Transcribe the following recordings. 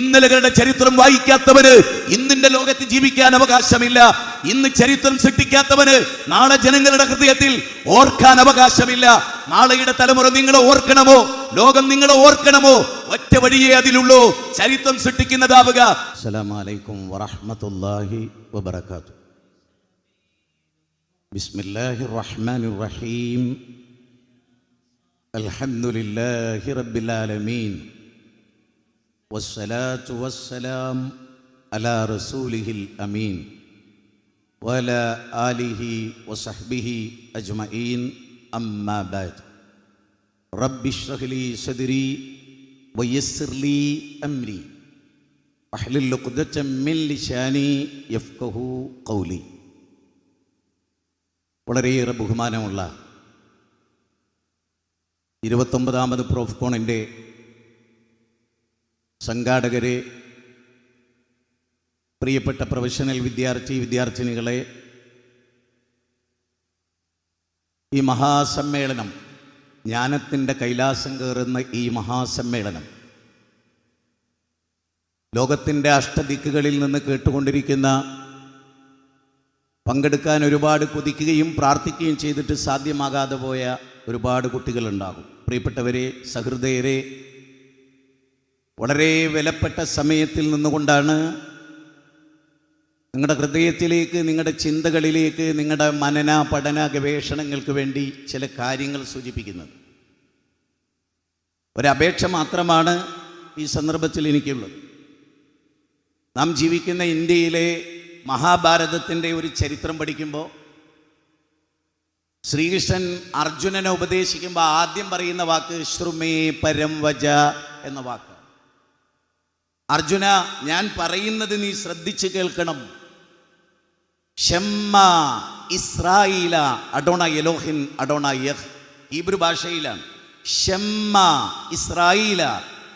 ഇന്നലകളുടെ ചരിത്രം വായിക്കാത്തവന് ഇന്നിന്റെ ലോകത്ത് ജീവിക്കാൻ അവകാശമില്ല. ഇന്ന് ചരിത്രം സൃഷ്ടിക്കാത്തവന് നാളെ ജനങ്ങളുടെ ഹൃദയത്തിൽ ഓർക്കാൻ അവകാശമില്ല. നാളെയുടെ തലമുറ നിങ്ങളെ ഓർക്കണമോ? ലോകം നിങ്ങളെ ഓർക്കണമോ? ഒറ്റ വഴിയേ അതിലുള്ളൂ. ചരിത്രം സൃഷ്ടിക്കുന്നതാവുക. അസ്സലാമലൈക്കും വറഹ്മത്തുള്ളാഹി വബർക്കാത്തു ബിസ്മില്ലാഹിർ റഹ്മാനിർ റഹീം അൽഹംദുലില്ലാഹി റബ്ബിൽ ആലമീൻ വസ്സലാത്തു വസ്സലാം അലാ റസൂലിഹിൽ അമീൻ وعلى آله وصحبه أجمعين أما بعد رب اشرح لي صدري ويسر لي أمري അഹ്ലുൽ ഉഖ്ദത്തം മിൻ ലിസാനി യഫ്ഖഹു ഖൗലി വളരെയേറെ ബഹുമാനമുള്ള ഇരുപത്തൊമ്പതാമത് പ്രോഫ്കോണിൻ്റെ സംഘാടകരെ പ്രിയപ്പെട്ട പ്രൊഫഷണൽ വിദ്യാർത്ഥി വിദ്യാർത്ഥിനികളെ ഈ മഹാസമ്മേളനം ജ്ഞാനത്തിന്റെ കൈലാസം കയറുന്ന ഈ മഹാസമ്മേളനം ലോകത്തിന്റെ അഷ്ടദിക്കുകളിൽ നിന്ന് കേട്ടുകൊണ്ടിരിക്കുന്ന പങ്കെടുക്കാൻ ഒരുപാട് കൊതിക്കുകയും പ്രാർത്ഥിക്കുകയും ചെയ്തിട്ട് സാധ്യമാകാതെ പോയ ഒരുപാട് കുട്ടികളുണ്ടാകും. പ്രിയപ്പെട്ടവരെ സഹൃദയരെ വളരെ വിലപ്പെട്ട സമയത്തിൽ നിന്നുകൊണ്ടാണ് നിങ്ങളുടെ ഹൃദയത്തിലേക്ക് നിങ്ങളുടെ ചിന്തകളിലേക്ക് നിങ്ങളുടെ മനന പഠന ഗവേഷണങ്ങൾക്ക് വേണ്ടി ചില കാര്യങ്ങൾ സൂചിപ്പിക്കുന്നത്. ഒരപേക്ഷ മാത്രമാണ് ഈ സന്ദർഭത്തിൽ എനിക്കുള്ളത്. നാം ജീവിക്കുന്ന ഇന്ത്യയിലെ മഹാഭാരതത്തിന്റെ ഒരു ചരിത്രം പഠിക്കുമ്പോൾ ശ്രീകൃഷ്ണൻ അർജുനനെ ഉപദേശിക്കുമ്പോൾ ആദ്യം പറയുന്ന വാക്ക് ശ്രുമേ പരം വജ എന്ന വാക്ക് അർജുന ഞാൻ പറയുന്നത് നീ ശ്രദ്ധിച്ചു കേൾക്കണം. ഷെമ്മ ഇസ്രായില അഡോണ യലോഹിൻ അഡോണ യഹ്. ഹീബ്രു ഭാഷയിലാണ് ഷെമ്മ ഇസ്രായില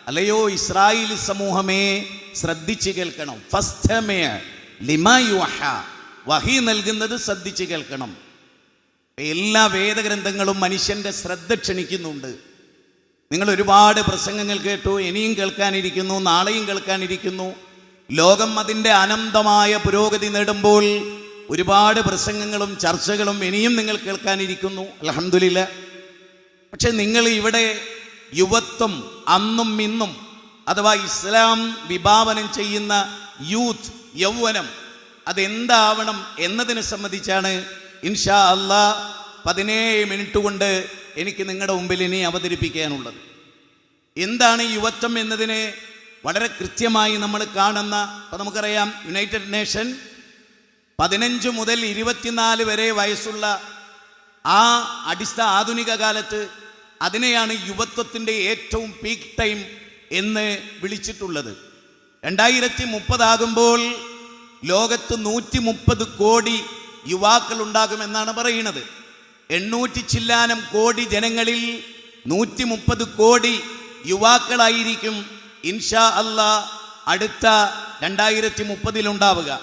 അല്ലയോ ഇസ്രായേൽ സമൂഹമേ ശ്രദ്ധിച്ചു കേൾക്കണം. ഫസ്തമേ ലിമായുഹ വഹി നൽകുന്നത് ശ്രദ്ധിച്ചു കേൾക്കണം. എല്ലാ വേദഗ്രന്ഥങ്ങളും മനുഷ്യന്റെ ശ്രദ്ധ ക്ഷണിക്കുന്നുണ്ട്. നിങ്ങൾ ഒരുപാട് പ്രസംഗങ്ങൾ കേട്ടു ഇനിയും കേൾക്കാനിരിക്കുന്നു നാളെയും കേൾക്കാനിരിക്കുന്നു. ലോകം അതിന്റെ അനന്തമായ പുരോഗതി നേടുമ്പോൾ ഒരുപാട് പ്രസംഗങ്ങളും ചർച്ചകളും ഇനിയും നിങ്ങൾ കേൾക്കാനിരിക്കുന്നു. അലഹമില്ല പക്ഷെ നിങ്ങൾ ഇവിടെ യുവത്വം അന്നും ഇന്നും അഥവാ ഇസ്ലാം വിഭാവനം ചെയ്യുന്ന യൂത്ത് യൗവനം അതെന്താവണം എന്നതിനെ സംബന്ധിച്ചാണ് ഇൻഷാ അള്ളാ പതിനേഴ് മിനിറ്റ് കൊണ്ട് എനിക്ക് നിങ്ങളുടെ മുമ്പിൽ ഇനി അവതരിപ്പിക്കാനുള്ളത്. എന്താണ് യുവത്വം എന്നതിനെ വളരെ കൃത്യമായി നമ്മൾ കാണുന്ന ഇപ്പം നമുക്കറിയാം യുണൈറ്റഡ് നേഷൻ പതിനഞ്ച് മുതൽ ഇരുപത്തിനാല് വരെ വയസ്സുള്ള ആ അടിസ്ഥ ആധുനിക കാലത്ത് അതിനെയാണ് യുവത്വത്തിന്റെ ഏറ്റവും പീക്ക് ടൈം എന്ന് വിളിച്ചിട്ടുള്ളത്. രണ്ടായിരത്തി മുപ്പതാകുമ്പോൾ ലോകത്ത് നൂറ്റി മുപ്പത് കോടി യുവാക്കൾ ഉണ്ടാകുമെന്നാണ് പറയുന്നത്. എണ്ണൂറ്റി ചില്ലാനം കോടി ജനങ്ങളിൽ നൂറ്റി മുപ്പത് കോടി യുവാക്കളായിരിക്കും ഇൻഷാ അല്ല അടുത്ത രണ്ടായിരത്തി മുപ്പതിലുണ്ടാവുക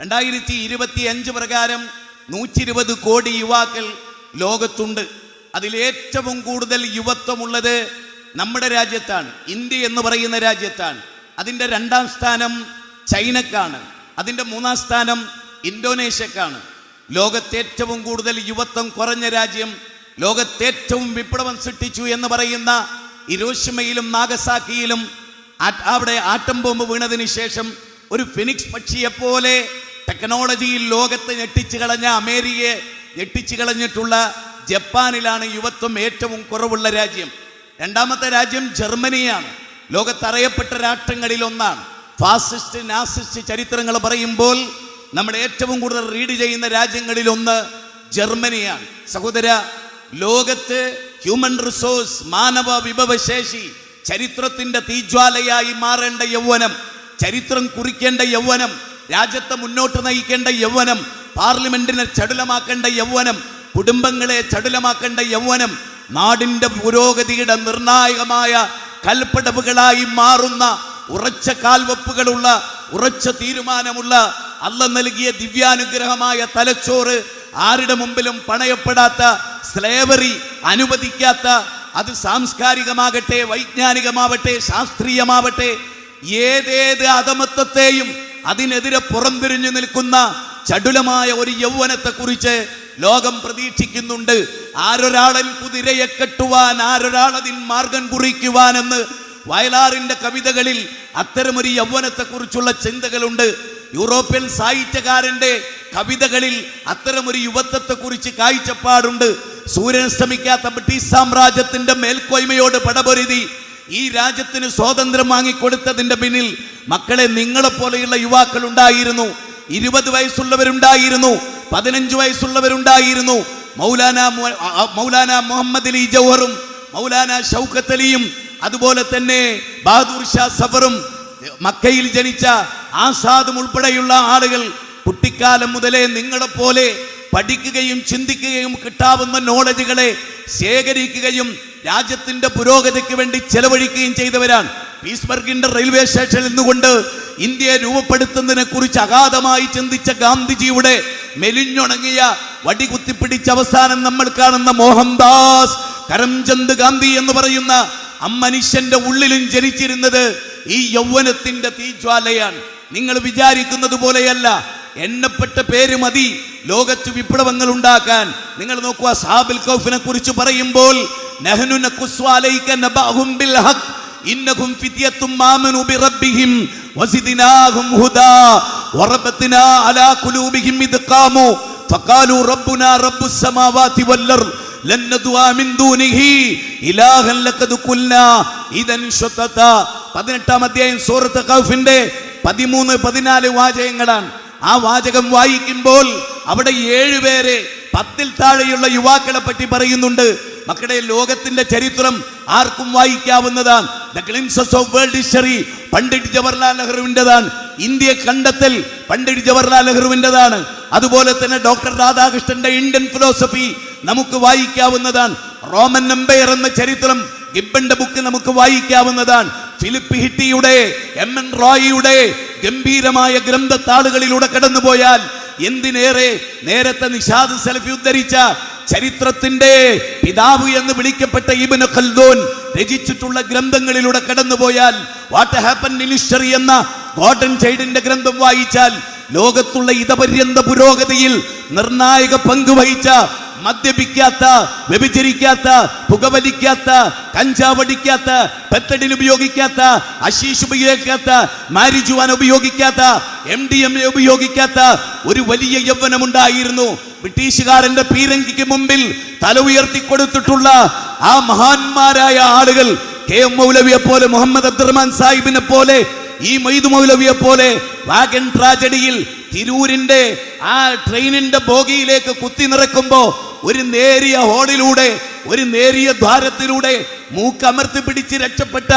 രണ്ടായിരത്തി ഇരുപത്തി അഞ്ച് പ്രകാരം നൂറ്റി ഇരുപത് കോടി യുവാക്കൾ ലോകത്തുണ്ട്. അതിലേറ്റവും കൂടുതൽ യുവത്വമുള്ളത് നമ്മുടെ രാജ്യത്താണ്. ഇന്ത്യ എന്ന് പറയുന്ന രാജ്യത്താണ്. അതിന്റെ രണ്ടാം സ്ഥാനം ചൈനക്കാണ്. അതിന്റെ മൂന്നാം സ്ഥാനം ഇന്തോനേഷ്യക്കാണ്. ലോകത്തെ ഏറ്റവും കൂടുതൽ യുവത്വം കുറഞ്ഞ രാജ്യം ലോകത്തെ ഏറ്റവും വിപ്ലവം സൃഷ്ടിച്ചു എന്ന് പറയുന്ന ഇരോഷിമയിലും നാഗസാക്കിയിലും അവിടെ ആട്ടം ബോംബ് വീണതിന് ശേഷം ഒരു ഫിനിക്സ് പക്ഷിയെപ്പോലെ ടെക്നോളജിയിൽ ലോകത്തെ ഞെട്ടിച്ചു കളഞ്ഞ അമേരിക്കയെ ഞെട്ടിച്ചു കളഞ്ഞിട്ടുള്ള ജപ്പാനിലാണ് യുവത്വം ഏറ്റവും കുറവുള്ള രാജ്യം. രണ്ടാമത്തെ രാജ്യം ജർമ്മനിയാണ്. ലോകത്തറിയപ്പെട്ട രാഷ്ട്രങ്ങളിൽ ഒന്നാണ്. ഫാസിസ്റ്റ് നാസിസ്റ്റ് ചരിത്രങ്ങൾ പറയുമ്പോൾ നമ്മൾ ഏറ്റവും കൂടുതൽ റീഡ് ചെയ്യുന്ന രാജ്യങ്ങളിൽ ഒന്ന് ജർമ്മനിയാണ്. സഹോദര ലോകത്ത് ഹ്യൂമൻ റിസോഴ്സ് മാനവ വിഭവശേഷി ചരിത്രത്തിന്റെ തീജ്വാലയായി മാറേണ്ട യൗവനം ചരിത്രം കുറിക്കേണ്ട യൗവനം രാജ്യത്തെ മുന്നോട്ട് നയിക്കേണ്ട യൗവനം പാർലമെന്റിനെ ചടുലമാക്കേണ്ട യൗവനം കുടുംബങ്ങളെ ചടുലമാക്കേണ്ട യൗവനം നാടിന്റെ പുരോഗതിയുടെ നിർണായകമായ കൽപ്പടവുകളായി മാറുന്ന ഉറച്ച കാൽവെപ്പുകളുള്ള ഉറച്ച തീരുമാനമുള്ള അല്ല നൽകിയ ദിവ്യാനുഗ്രഹമായ തലച്ചോറ് ആരുടെ മുമ്പിലും പണയപ്പെടാത്ത സ്ലേവറി അനുവദിക്കാത്ത അത് സാംസ്കാരികമാകട്ടെ വൈജ്ഞാനികമാവട്ടെ ശാസ്ത്രീയമാവട്ടെ ഏതേത് അധമത്വത്തെയും അതിനെതിരെ പുറംതിരിഞ്ഞു നിൽക്കുന്ന ചടുലമായ ഒരു യൗവനത്തെ കുറിച്ച് ലോകം പ്രതീക്ഷിക്കുന്നുണ്ട്. ആരൊരാളൻ കുതിരയെ കെട്ടുവാൻ ആരൊരാളതിൻ മാർഗം കുറിക്കുവാനെന്ന് വയലാറിന്റെ കവിതകളിൽ അത്തരമൊരു യൗവനത്തെ കുറിച്ചുള്ള ചിന്തകളുണ്ട്. യൂറോപ്യൻ സാഹിത്യകാരന്റെ കവിതകളിൽ അത്തരമൊരു യുവത്വത്തെ കുറിച്ച് കാഴ്ചപ്പാടുണ്ട്. സൂര്യൻ ശ്രമിക്കാത്ത ബ്രിട്ടീഷ് സാമ്രാജ്യത്തിന്റെ മേൽക്കോയ്മയോട് പടപൊരുതി ഈ രാജ്യത്തിന് സ്വാതന്ത്ര്യം വാങ്ങിക്കൊടുത്തതിന്റെ പിന്നിൽ മക്കളെ നിങ്ങളെപ്പോലെയുള്ള യുവാക്കൾ ഉണ്ടായിരുന്നു. ഇരുപത് വയസ്സുള്ളവരുണ്ടായിരുന്നു പതിനഞ്ച് വയസ്സുള്ളവരുണ്ടായിരുന്നു. മൗലാന മൗലാന മുഹമ്മദ് അലി ജൗഹറും മൗലാന ഷൗക്കത്ത് അലിയും അതുപോലെ തന്നെ ബഹദൂർ ഷാ സഫറും മക്കയിൽ ജനിച്ച ആസാദും ഉൾപ്പെടെയുള്ള ആളുകൾ കുട്ടിക്കാലം മുതലേ നിങ്ങളെപ്പോലെ പഠിക്കുകയും ചിന്തിക്കുകയും കിട്ടാവുന്ന നോളജുകളെ ശേഖരിക്കുകയും രാജ്യത്തിന്റെ പുരോഗതിക്ക് വേണ്ടി ചെലവഴിക്കുകയും ചെയ്തവരാണ്. പീസ്ബർഗിന്റെ റെയിൽവേ സ്റ്റേഷനിൽ നിന്നുകൊണ്ട് ഇന്ത്യയെ രൂപപ്പെടുത്തുന്നതിനെ കുറിച്ച് അഗാധമായി ചിന്തിച്ച ഗാന്ധിജിയുടെ മെലിഞ്ഞുണങ്ങിയ വടി കുത്തിപ്പിടിച്ച അവസാനം നമ്മൾ കാണുന്ന മോഹൻദാസ് കരംചന്ദ് ഗാന്ധി എന്ന് പറയുന്ന അമ്മനുഷ്യന്റെ ഉള്ളിലും ജനിച്ചിരുന്നത് ഈ യൗവനത്തിന്റെ തീജ്വാലയാണ്. നിങ്ങൾ വിചാരിക്കുന്നത് പോലെയല്ല. എണ്ണപ്പെട്ട പേര് മതി. ലോകത്ത് വിപ്ലവങ്ങൾ ഉണ്ടാക്കാൻ. നിങ്ങൾ നോക്കുക സാബിൽ കൗഫിനെ കുറിച്ച് പറയുമ്പോൾ പതിനെട്ടാം നഖുസ്സു അലൈക നബഅഹും ബിൽ ഹഖ് ഇന്നഹും ഫിത്യത്തും ആമനു ബിറബ്ബിഹിം വസിദ്നാഹും ഹുദാ വറബത്നാ അലാ ഖുലൂബിഹിം ഇദ് ഖാമു ഫഖാലു റബ്ബുനാ റബ്ബുസ് സമാവാതി വല്ലർദ് ലൻ നദ്വാ മിൻ ദൂനിഹി ഇലാഹൻ ലഖദ് ഖുൽനാ ഇദൻ ശതത. 18 അധ്യായം സൂറത്ത് കൗഫിന്റെ പതിമൂന്ന് പതിനാല് വാചകങ്ങളാണ്. ആ വാചകം വായിക്കുമ്പോൾ അവിടെ ഏഴുപേരെ പത്തിൽ താഴെയുള്ള യുവാക്കളെ പറ്റി പറയുന്നുണ്ട്. മക്കളെ ലോകത്തിന്റെ ചരിത്രം ആർക്കും വായിക്കാവുന്നതാണ്. The glimpses of world history Pandit Jawaharlal നെഹ്റുവിന്റെതാണ്. India കണ്ടെത്തൽ പണ്ഡിറ്റ് ജവഹർലാൽ നെഹ്റുവിന്റെതാണ്. അതുപോലെ തന്നെ ഡോക്ടർ രാധാകൃഷ്ണന്റെ ഇന്ത്യൻ ഫിലോസഫി നമുക്ക് വായിക്കാവുന്നതാണ്. റോമൻ എംപയർ എന്ന ചരിത്രം ഗിബ്ബന്റെ ബുക്ക് നമുക്ക് വായിക്കാവുന്നതാണ്. ഫിലിപ്പ് ഹിറ്റിയുടെ എം എൻ റോയിയുടെ ഗംഭീരമായ ഗ്രന്ഥത്താളുകളിലൂടെ കടന്നുപോയാൽ എന്തിനേറെ നേരത്തെ നിഷാദ് സെൽഫി ഉദ്ധരിച്ച ചരിത്രത്തിന്റെ പിതാവ് എന്ന് വിളിക്കപ്പെട്ട ഇബിന് ഖൽദൂൻ രചിച്ചിട്ടുള്ള ഗ്രന്ഥങ്ങളിലൂടെ കടന്നുപോയാൽ വാട്ട് ഹാപ്പൻ ഇൻ ഹിസ്റ്ററി എന്ന ഗോഡൻ ചൈഡിന്റെ ഗ്രന്ഥം വായിച്ചാൽ ലോകത്തുള്ള ഇതപര്യന്ത പുരോഗതിയിൽ നിർണായക പങ്ക് വഹിച്ച മദ്യപിക്കാത്ത വ്യഭിചരിക്കാത്ത പുകവലിക്കാത്ത കഞ്ചാവടിക്കാത്ത പെത്തടിൽ ഉപയോഗിക്കാത്ത അശീഷ് ഉപയോഗിക്കാത്ത മാരിജുവാൻ ഉപയോഗിക്കാത്ത എം ഡി എം എ ഉപയോഗിക്കാത്ത ഒരു വലിയ യൗവനമുണ്ടായിരുന്നു. ബ്രിട്ടീഷുകാരന്റെ പീരങ്കിക്ക് മുമ്പിൽ തല ഉയർത്തി കൊടുത്തിട്ടുള്ള ആ മഹാന്മാരായ ആളുകൾ കെ എം മൗലവിയെ പോലെ മുഹമ്മദ് അബ്ദുറഹ്മാൻ സാഹിബിനെ പോലെ ഈ മൈദു മൗലവിയെ പോലെ വാഗൻ ട്രാജഡിയിൽ തിരൂരിന്റെ ആ ട്രെയിനിന്റെ ബോഗിയിലേക്ക് കുത്തി നിറക്കുമ്പോ ഒരു നേരിയ ഹോളിലൂടെ ഒരു നേരിയ ദ്വാരത്തിലൂടെ മൂക്കമർത്തി പിടിച്ച് രക്ഷപ്പെട്ട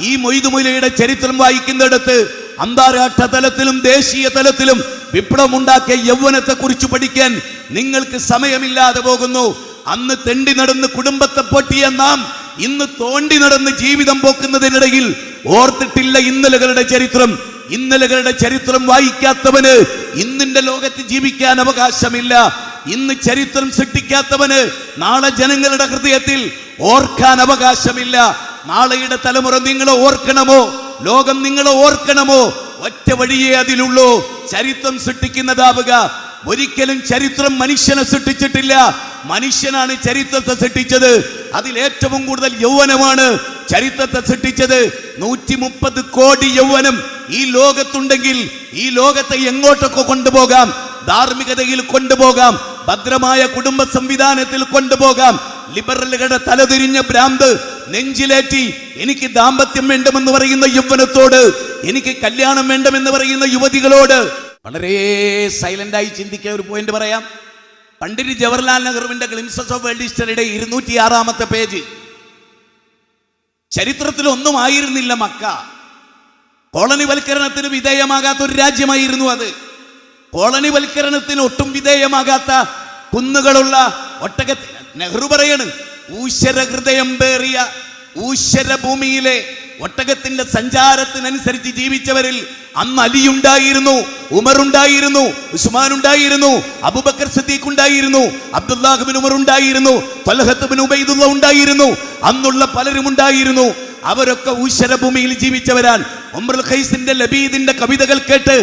ഈ മൊയ്തുമൊയിലയുടെ ചരിത്രം വായിക്കുന്നിടത്ത് അന്താരാഷ്ട്ര തലത്തിലും ദേശീയ തലത്തിലും വിപ്ലവമുണ്ടാക്കിയ യൗവനത്തെ കുറിച്ച് പഠിക്കാൻ നിങ്ങൾക്ക് സമയമില്ലാതെ പോകുന്നു. അന്ന് തെണ്ടി നടന്ന് കുടുംബത്തെ പൊട്ടിയ നാം ഇന്ന് തോണ്ടി നടന്ന് ജീവിതം പോക്കുന്നതിനിടയിൽ ഓർത്തിട്ടില്ല ഇന്നലകളുടെ ചരിത്രം. ഇന്നലകളുടെ ചരിത്രം വായിക്കാത്തവന് ഇന്നിന്റെ ലോകത്ത് ജീവിക്കാൻ അവകാശമില്ല. ഇന്ന് ചരിത്രം സൃഷ്ടിക്കാത്തവന് നാളെ ജനങ്ങളുടെ ഹൃദയത്തിൽ ഓർക്കാൻ അവകാശമില്ല. നാളെയുടെ തലമുറ നിങ്ങളെ ഓർക്കണമോ? ലോകം നിങ്ങളെ ഓർക്കണമോ? ഒറ്റ വഴിയേ അതിലുള്ളൂ. ചരിത്രം സൃഷ്ടിക്കുന്നതാവുക. ഒരിക്കലും ചരിത്രം മനുഷ്യനെ സൃഷ്ടിച്ചിട്ടില്ല. മനുഷ്യനാണ് ചരിത്രത്തെ സൃഷ്ടിച്ചത്. അതിൽ ഏറ്റവും കൂടുതൽ യൗവനമാണ് ചരിത്രത്തെ സൃഷ്ടിച്ചത്. നൂറ്റി മുപ്പത് കോടി യൗവനം ഈ ലോകത്തുണ്ടെങ്കിൽ ഈ ലോകത്തെ എങ്ങോട്ടൊക്കെ കൊണ്ടുപോകാം? ധാർമ്മികതയിൽ കൊണ്ടുപോകാം. ഭദ്രമായ കുടുംബ സംവിധാനത്തിൽ കൊണ്ടുപോകാം. ലിബറലുകളുടെ തലതിരിഞ്ഞ ഭ്രാന്ത് നെഞ്ചിലേറ്റി എനിക്ക് ദാമ്പത്യം വേണ്ടുമെന്ന് പറയുന്ന യൗവനത്തോട് എനിക്ക് കല്യാണം വേണ്ടുമെന്ന് പറയുന്ന യുവതികളോട് വളരെ സൈലന്റ് ആയി ചിന്തിക്കാൻ ഒരു പോയിന്റ് പറയാം. പണ്ഡിറ്റ് ജവഹർലാൽ നെഹ്റുവിന്റെ ഗ്ലിംസസ് ഓഫ് വേൾഡ് ഹിസ്റ്ററിയുടെ ഇരുന്നൂറ്റി ആറാമത്തെ പേജ് ചരിത്രത്തിൽ ഒന്നും ആയിരുന്നില്ല മക്ക. കോളനിവൽക്കരണത്തിന് വിധേയമാകാത്ത ഒരു രാജ്യമായിരുന്നു അത്. കോളനിവൽക്കരണത്തിന് ഒട്ടും വിധേയമാകാത്ത കുന്നുകളുള്ള ഒട്ടക നെഹ്റു പറയാണ് ഊശ്വര ഹൃദയം പേറിയ ഊശ്വര ഭൂമിയിലെ ഒട്ടകത്തിന്റെ സഞ്ചാരത്തിനനുസരിച്ച് ജീവിച്ചവരിൽ അന്ന് ഉമർ ഉണ്ടായിരുന്നു ഉസ്മാൻ ഉണ്ടായിരുന്നു അബുബക്കർ സിദ്ദീഖ് ഉണ്ടായിരുന്നു അബ്ദുല്ലാഹിബിൻ ഉമർ ഉണ്ടായിരുന്നു ഫലഹത്തുബിൻ ഉബൈദുള്ള ഉണ്ടായിരുന്നു അന്നുള്ള പലരും ഉണ്ടായിരുന്നു. അവരൊക്കെ ഊശ്വരഭൂമിയിൽ ജീവിച്ചവരാൻ ഉമ്രുൽ ഖൈസിന്റെ ലബീദിന്റെ കവിതകൾ കേട്ട്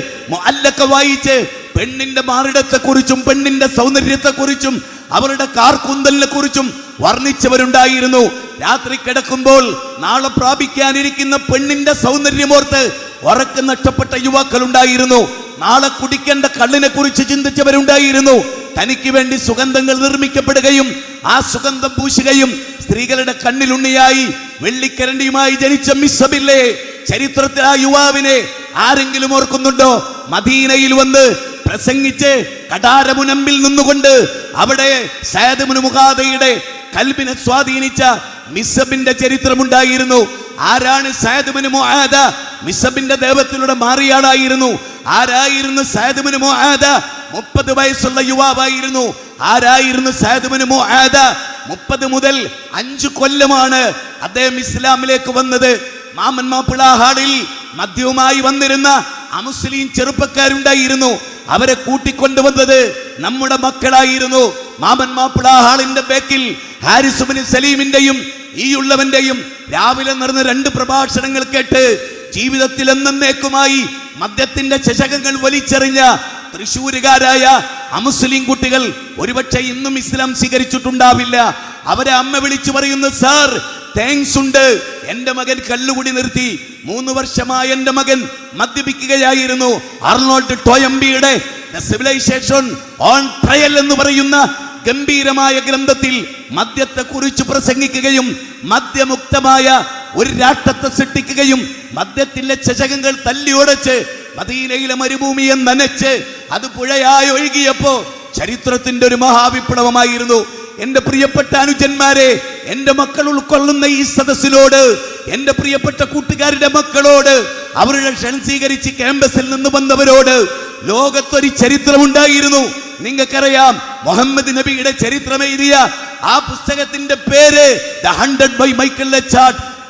അല്ലൊക്കെ വായിച്ച് പെണ്ണിന്റെ മാറിടത്തെ കുറിച്ചും പെണ്ണിന്റെ സൗന്ദര്യത്തെ കുറിച്ചും അവരുടെ കാർക്കുന്തലിനെ കുറിച്ചും വർണിച്ചവരുണ്ടായിരുന്നു. രാത്രി കിടക്കുമ്പോൾ നാളെ പ്രാപിക്കാനിരിക്കുന്ന പെണ്ണിന്റെ സൗന്ദര്യമോർത്ത് ഉറക്കം നഷ്ടപ്പെട്ട യുവാക്കൾ ഉണ്ടായിരുന്നു നാളെ കുടിക്കേണ്ട കള്ളിനെ കുറിച്ച് ചിന്തിച്ചവരുണ്ടായിരുന്നു. തനിക്ക് വേണ്ടി സുഗന്ധങ്ങൾ നിർമ്മിക്കപ്പെടുകയും ആ സുഗന്ധം പൂശുകയും സ്ത്രീകളുടെ കണ്ണിലുണ്ണിയായി വെള്ളിക്കരണ്ടിയുമായി ജനിച്ച മിസ്സബില്ലേ ചരിത്രത്തിൽ ആ യുവാവിനെ ആരെങ്കിലും ഓർക്കുന്നുണ്ടോ? മദീനയിൽ വന്ന് പ്രസംഗിച്ച് കടാരമുനമ്പിൽ നിന്നുകൊണ്ട് അവിടെ മുഖാദയുടെ കൽബിനെ സ്വാധീനിച്ച മിസബിന്റെ ചരിത്രമുണ്ടായിരുന്നു. ആരാണ് സയദുബിന് മുആദ? മിസബിന്റെ ദേവത്തിലൂടെ മാറിയാളായിരുന്നു. ആരായിരുന്നു സയദുബിന് മുആദ? മുപ്പത് വയസ്സുള്ള യുവാവായിരുന്നു. ആരായിരുന്നു സയദുബിന് മുആദ? മുപ്പത് മുതൽ അഞ്ച് കൊല്ലമാണ് അദ്ദേഹം ഇസ്ലാമിലേക്ക് വന്നത്. മാമൻ മാപ്പിള ഹാളിൽ മദ്യവുമായി വന്നിരുന്ന അമുസ്ലിം ചെറുപ്പക്കാരുണ്ടായിരുന്നു. അവരെ കൂട്ടിക്കൊണ്ടുവന്നത് നമ്മുടെ മക്കളായിരുന്നു. മാമൻ മാപ്പിള ഹാളിന്റെ ബേക്കിൽ ഹാരിസുബിന് സലീമിന്റെയും ഈ ഉള്ളവന്റെയും രാവിലെ നടന്ന രണ്ട് പ്രഭാഷണങ്ങൾ കേട്ട് ജീവിതത്തിൽ എന്നേക്കുമായി മദ്യത്തിന്റെ ചശകങ്ങൾ വലിച്ചെറിഞ്ഞ തൃശ്ശൂരുകാരായ അമുസ്ലിം കുട്ടികൾ ഒരുപക്ഷെ ഇന്നും ഇസ്ലാം സ്വീകരിച്ചിട്ടുണ്ടാവില്ല. അവരെ അമ്മ വിളിച്ചു പറയുന്നു സാർ താങ്ക്സ് ഉണ്ട്. എന്റെ മകൻ കല്ലുകുടി നിർത്തി. മൂന്ന് വർഷമായി എന്റെ മകൻ മദ്യപിക്കുകയായിരുന്നു. അർണോൾഡ് ടോയംബിയുടെ സിവിലൈസേഷൻ ഓൺ ട്രയൽ എന്ന് പറയുന്ന ഗംഭീരമായ ഗ്രന്ഥത്തിൽ മദ്യത്തെ കുറിച്ച് പ്രസംഗിക്കുകയും മദ്യമുക്തമായ ഒരു രാഷ്ട്രത്തെ സൃഷ്ടിക്കുകയും മദ്യത്തിന്റെ ചചകങ്ങൾ തല്ലിയോടച്ച് മദീനയിലെ മരുഭൂമിയെ നനച്ച് അത് പുഴയായി ഒഴുകിയപ്പോ ചരിത്രത്തിന്റെ ഒരു മഹാവിപ്ലവമായിരുന്നു. എന്റെ പ്രിയപ്പെട്ട അനുജന്മാരെ എന്റെ മക്കൾ ഉൾക്കൊള്ളുന്ന ഈ സദസ്സിനോട് എന്റെ പ്രിയപ്പെട്ട കൂട്ടുകാരുടെ മക്കളോട് അവരുടെ ക്ഷണം സ്വീകരിച്ച് ക്യാമ്പസിൽ നിന്ന് വന്നവരോട് ലോകത്തൊരു ചരിത്രമുണ്ടായിരുന്നു. നിങ്ങൾക്കറിയാം മുഹമ്മദ് നബിയുടെ ചരിത്രം എഴുതിയ ആ പുസ്തകത്തിന്റെ പേര് the hundred by Michael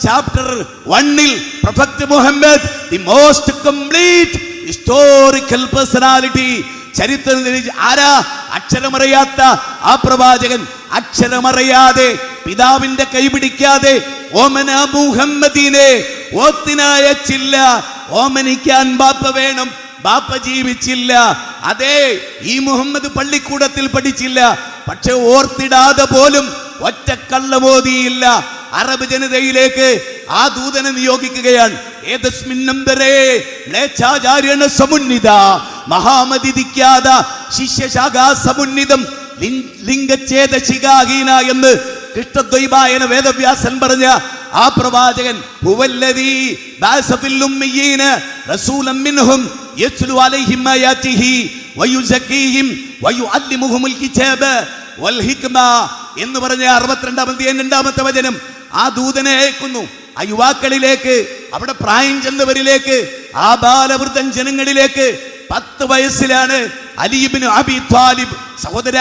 chapter വണ്ണിൽ prophet Muhammad the most complete historical personality ചരിത്രം ആരാ? അക്ഷരമറിയാത്ത ആ പ്രവാചകൻ. അക്ഷരമറിയാതെ പിതാവിന്റെ കൈപിടിക്കാതെ ഓമന മുഹമ്മദീനെ ഓത്തിനയച്ചില്ല ഓമനിക്കാൻ ബാപ്പ വേണം ബാപ്പ ജീവിച്ചില്ല. അതെ ഈ മുഹമ്മദ് പള്ളിക്കൂടത്തിൽ പഠിച്ചില്ല. പക്ഷെ ഓർത്തിടാതെ പോലും ഒറ്റ കള്ളമോദിയില്ല അറബ് ജനതയിലേക്ക് ആ ദൂതനെ നിയോഗിക്കുകയാണ്. എന്ന് കൃഷ്ണദ്വൈപായന വേദവ്യാസൻ പറഞ്ഞ ആ പ്രവാചകൻ എന്ന് പറഞ്ഞ അറുപത്തിരണ്ടാമത്തെ രണ്ടാമത്തെ വചനം ആ ദൂതനെ അയക്കുന്നു. ആ യുവാക്കളിലേക്ക് അവിടെ പ്രായം ചെന്നവരിലേക്ക് ആ ബാലവൃദ്ധൻ ജനങ്ങളിലേക്ക് പത്ത് വയസ്സിലാണ് അലീബിന് അബി ത്വാലിബ് സഹോദര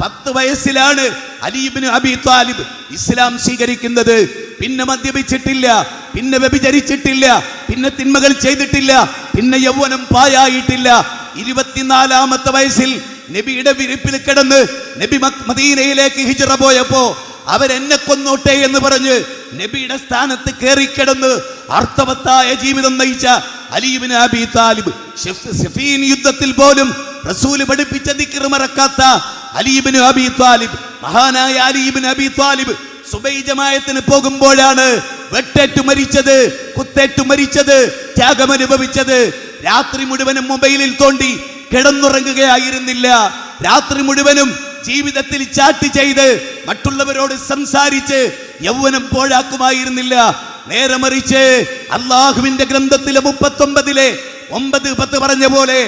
പത്ത് വയസ്സിലാണ് അലീബിന് അബി ത്വാലിബ് ഇസ്ലാം സ്വീകരിക്കുന്നത്. പിന്നെ മദ്യപിച്ചിട്ടില്ല പിന്നെ വ്യഭിചരിച്ചിട്ടില്ല പിന്നെ തിന്മകൾ ചെയ്തിട്ടില്ല പിന്നെ യൗവനം പായായിട്ടില്ല ഇരുപത്തിനാലാമത്തെ വയസ്സിൽ നബിയുടെ വിരിപ്പിൽ കിടന്ന് നബി മദീനയിലേക്ക് ഹിജറ പോയപ്പോ അവരെന്നെ കൊന്നോട്ടെ എന്ന് പറഞ്ഞ് നബിയുടെ സ്ഥാനത്ത് കയറിക്കിടന്ന് അർത്ഥവത്തായ ജീവിതം നയിച്ച അലീബിന് അബി താലിബ് സഫീൻ യുദ്ധത്തിൽ പോലും റസൂൽ പഠിപ്പിച്ച ദിക്കർ മറക്കാത്ത അലീബിന് അബി താലിബ് മഹാനായ അലീബിന് അബി താലിബ് സുബൈ ജമായത്തിന് പോകുമ്പോഴാണ് വെട്ടേറ്റു മരിച്ചത് കുത്തേറ്റു മരിച്ചത് ത്യാഗം അനുഭവിച്ചത് രാത്രി മുഴുവനും മൊബൈലിൽ തോണ്ടി കിടന്നുറങ്ങുകയായിരുന്നില്ല. രാത്രി മുഴുവനും ജീവിതത്തിൽ ചാറ്റ് ചെയ്ത് മറ്റുള്ളവരോട് സംസാരിച്ച് യൗവനം പോഴാക്കുമായിരുന്നില്ല നേരെ മറിച്ച് അള്ളാഹുവിന്റെ ഗ്രന്ഥത്തിലെ മുപ്പത്തൊമ്പതിലെ ഒമ്പത് പത്ത് പറഞ്ഞ പോലെ